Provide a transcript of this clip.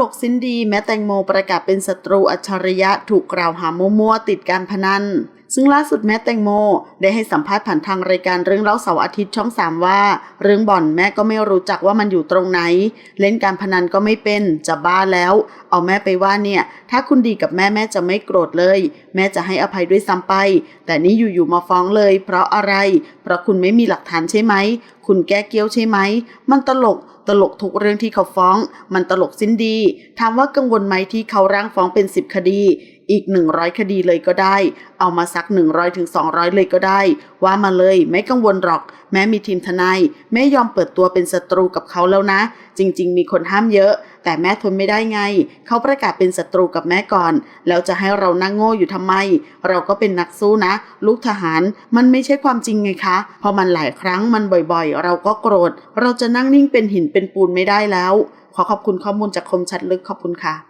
ลกซินดีแม้แตงโมประกาศเป็นศัตรูอัจฉริยะถูกกล่าวหามั่วๆติดการพนันซึ่งล่าสุดแม่แตงโม ได้ให้สัมภาษณ์ผ่านทางรายการเรื่องเล่าเสาร์อาทิตย์ช่องสามว่า เรื่องบ่อนแม่ก็ไม่รู้จักว่ามันอยู่ตรงไหน เล่นการพนันก็ไม่เป็นจะบ้าแล้ว เอาแม่ไปว่าเนี่ย ถ้าคุณดีกับแม่แม่จะไม่โกรธเลย แม่จะให้อภัยด้วยซ้ำไป แต่นี่อยู่ๆมาฟ้องเลย เพราะอะไร เพราะคุณไม่มีหลักฐานใช่ไหมคุณแก้เกี้ยวใช่ไหม มันตลก ตลกทุกเรื่องที่เขาฟ้อง มันตลกสิ้นดี ถามว่ากังวลไหมที่เขาร่างฟ้องเป็น10คดี อีก 100 คดีเลยก็ได้ เอามาสัก 100ถึง200เลยก็ได้ ว่ามาเลยไม่กังวลหรอก แม้มีทีมทนายแม่ยอมเปิดตัวเป็นศัตรูกับเขาแล้วนะ จริง ๆ มีคนห้ามเยอะ แต่แม่ทนไม่ได้ไง เขาประกาศเป็นศัตรูกับแม่ก่อน แล้วจะให้เรานั่งโง่อยู่ทำไม เราก็เป็นนักสู้นะ ลูกทหารมันไม่ใช่ความจริงไงคะพอมันหลายครั้งมันบ่อยๆ เราก็โกรธ เราจะนั่งนิ่งเป็นหินเป็นปูนไม่ได้แล้ว ขอขอบคุณข้อมูลจากคมชัดลึกขอบคุณค่ะ